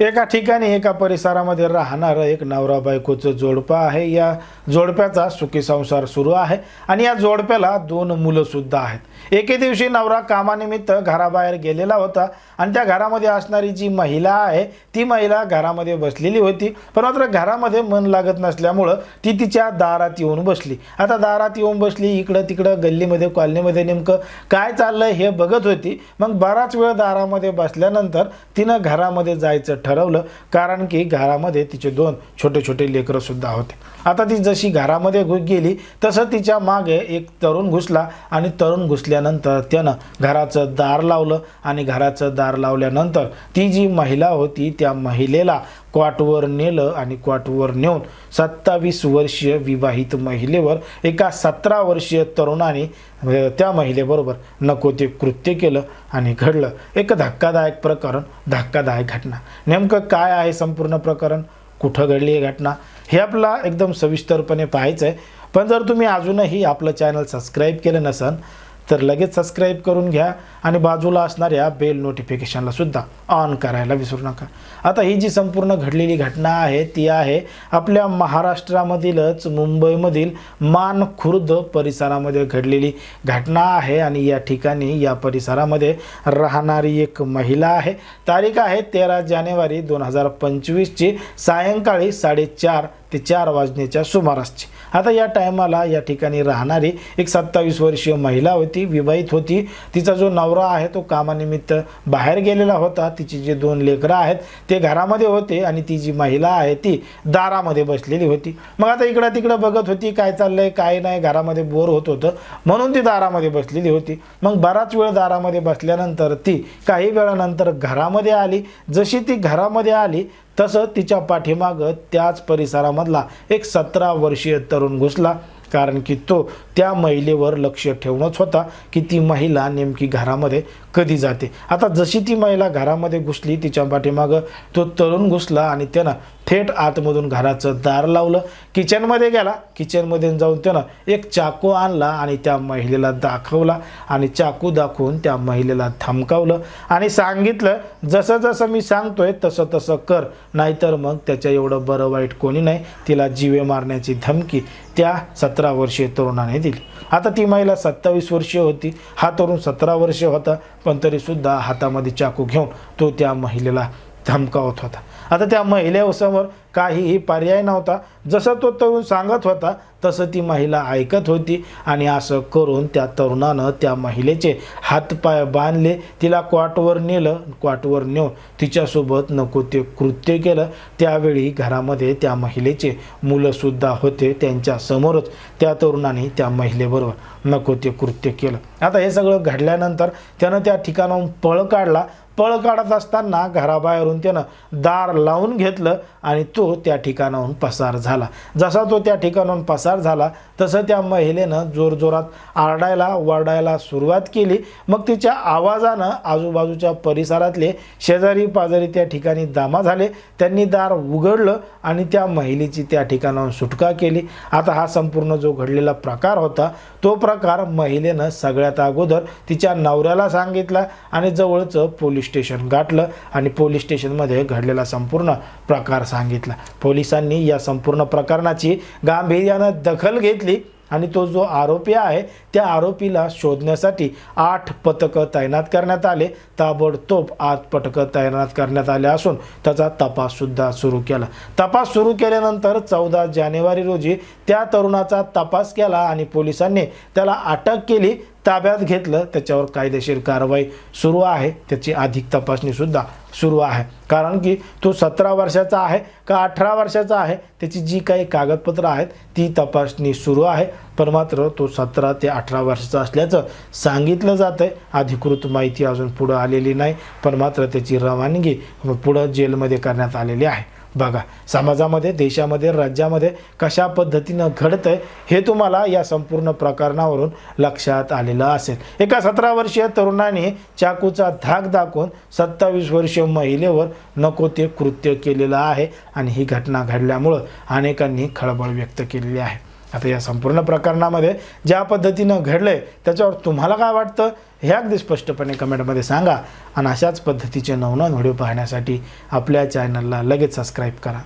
एका ठिकाणी एका परिसरामध्ये राहणारं एक नवरा बायकोचं जोडपं आहे. या जोडप्याचा सुखी संसार सुरू आहे आणि या जोडप्याला दोन मुलंसुद्धा आहेत. एके दिवशी नवरा कामानिमित्त घराबाहेर गेलेला होता आणि त्या घरामध्ये असणारी जी महिला आहे ती महिला घरामध्ये बसलेली होती. पण मात्र घरामध्ये मन लागत नसल्यामुळं ती तिच्या दारात येऊन बसली. आता दारात येऊन बसली इकडं तिकडं गल्लीमध्ये कॉलनीमध्ये नेमकं काय चाललं हे बघत होती. मग बराच वेळ दारामध्ये बसल्यानंतर तिनं घरामध्ये जायचं ठरवलं कारण की घरामध्ये तिचे दोन छोटे छोटे लेकरं सुद्धा होते. आता ती जशी घरामध्ये घुस गेली तसं तिच्यामागे एक तरुण घुसला आणि तरुण घुसल्यानंतर त्यानं घराचं दार लावलं आणि घराचं दार लावल्यानंतर ती जी महिला होती त्या महिलेला क्वाटवर नेलं आणि क्वाटवर नेऊन सत्तावीस वर्षीय विवाहित महिलेवर एका सतरा वर्षीय तरुणाने त्या महिलेबरोबर नको ते कृत्य केलं आणि घडलं. एक धक्कादायक प्रकरण धक्कादायक घटना. नेमकं काय आहे संपूर्ण प्रकरण? कुठं घडली आहे घटना? हे आपला एकदम सविस्तरपणे पाहायचं आहे पण जर तुम्ही अजूनही आपलं चॅनल सबस्क्राईब केलं नसेल तर लगेच सबस्क्राईब करून घ्या आणि बाजूला असणाऱ्या बेल नोटिफिकेशनला सुद्धा ऑन करायला विसरू नका. आता ही जी संपूर्ण घडलेली घटना आहे ती आहे आपल्या महाराष्ट्रामधीलच मुंबईमधील मान खुर्द परिसरामध्ये घडलेली घटना आहे आणि या ठिकाणी या परिसरामध्ये राहणारी एक महिला आहे. तारीख आहे तेरा जानेवारी दोन हजार पंचवीसची. सायंकाळी साडेचार ते चार वाजण्याच्या सुमारासची. आता या टायमाला या ठिकाणी राहणारी एक सत्तावीस वर्षीय महिला होती विवाहित होती. तिचा जो नवरा आहे तो कामानिमित्त बाहेर गेलेला होता. तिची जे दोन लेकरं आहेत ते घरामध्ये होते आणि ती जी महिला आहे ती दारामध्ये बसलेली होती. मग आता इकडं तिकडं बघत होती काय चाललंय काय नाही घरामध्ये बोर होत होतं. म्हणून ती दारामध्ये बसलेली होती. मग बराच वेळ दारामध्ये बसल्यानंतर ती काही वेळानंतर घरामध्ये आली. जशी ती घरामध्ये आली तसं तिच्या पाठीमागं त्याच परिसरामधला एक सतरा वर्षीय तरुण घुसला कारण की तो त्या महिलेवर लक्ष ठेवणंच होता की ती महिला नेमकी घरामध्ये कधी जाते. आता जशी ती महिला घरामध्ये घुसली तिच्या पाठीमागं तो तरुण घुसला आणि त्यानं थेट आतमधून घराचं दार लावलं. किचनमध्ये गेला. किचनमध्ये जाऊन त्यानं एक चाकू आणला आणि त्या महिलेला दाखवला आणि चाकू दाखवून त्या महिलेला धमकावलं आणि सांगितलं जसं जसं मी सांगतोय तसं तसं कर नाहीतर मग त्याच्या एवढं बरं वाईट कोणी नाही. तिला जीवे मारण्याची धमकी त्या सतरा वर्षीय तरुणाने दिली. आता ती महिला सत्तावीस वर्षीय होती. हा तरुण सतरा वर्षीय होता पण तरीसुद्धा हातामध्ये चाकू घेऊन तो त्या महिलेला धमकावत होता आता त्या महिलेसमोर काहीही पर्याय नव्हता. जसं तो तरुण सांगत होता तसं ती महिला ऐकत होती आणि असं करून त्या तरुणानं त्या महिलेचे हातपाय बांधले. तिला क्वाटवर नेलं क्वाटवर नेऊन तिच्यासोबत नको ते कृत्य केलं. त्यावेळी घरामध्ये त्या महिलेचे मुलंसुद्धा होते त्यांच्यासमोरच त्या तरुणाने त्या महिलेबरोबर नको ते कृत्य केलं. आता हे सगळं घडल्यानंतर त्यानं त्या ठिकाणाहून पळ काढला. पळ काढत असताना घराबाहेरून त्यानं दार लावून घेतलं आणि तो त्या ठिकाणाहून पसार झाला. जसा तो त्या ठिकाणाहून पसार झाला तसं त्या महिलेनं जोरजोरात आरडायला वरडायला सुरुवात केली. मग तिच्या आवाजानं आजूबाजूच्या परिसरातले शेजारी पाजारी त्या ठिकाणी दामा झाले. त्यांनी दार उघडलं आणि त्या महिलेची त्या ठिकाणाहून सुटका केली. आता हा संपूर्ण जो घडलेला प्रकार होता तो प्रकार महिलेनं सगळ्यात अगोदर तिच्या नवऱ्याला सांगितला आणि जवळचं पोलीस स्टेशन गाठलं आणि पोलीस स्टेशनमध्ये घडलेला संपूर्ण प्रकार सांगितला. पोलिसांनी या संपूर्ण प्रकरणाची गांभीर्यानं दखल घेतली आणि तो जो आरोपी आहे त्या आरोपीला शोधण्यासाठी आठ पथकं तैनात करण्यात आले. ताबडतोब आठ पथकं तैनात करण्यात आले असून त्याचा तपाससुद्धा सुरू केला. तपास सुरू केल्यानंतर चौदा जानेवारी रोजी त्या तरुणाचा तपास केला आणि पोलिसांनी त्याला अटक केली. ताब्यात घेतलं त्याच्यावर कायदेशीर कारवाई सुरू आहे. त्याची अधिक तपासणीसुद्धा सुरू आहे. कारण की तो सतरा वर्षाचा आहे का अठरा वर्षाचा आहे त्याची जी काही कागदपत्रं आहेत ती तपासणी सुरू आहे. पण मात्र तो सतरा ते अठरा वर्षाचा असल्याचं सांगितलं जातं आहे अधिकृत माहिती अजून पुढं आलेली नाही. पण मात्र त्याची रवानगी पुढं जेलमध्ये करण्यात आलेली आहे. बघा समाजामध्ये देशामध्ये राज्यामध्ये कशा पद्धतीनं घडतंय हे तुम्हाला या संपूर्ण प्रकरणावरून लक्षात आलेलं असेल. एका सतरा वर्षीय तरुणाने चाकूचा धाक दाखवून सत्तावीस वर्षीय महिलेवर नको ते कृत्य केलेलं आहे आणि ही घटना घडल्यामुळं अनेकांनी खळबळ व्यक्त केलेली आहे. आता या संपूर्ण प्रकरणामध्ये ज्या पद्धतीनं घडलं आहे त्याच्यावर तुम्हाला काय वाटतं? हे अगदी स्पष्टपणे कमेंटमध्ये सांगा. आणि अशाच पद्धतीचे नवनवन व्हिडिओ पाहण्यासाठी आपल्या चॅनलला लगेच सबस्क्राईब करा.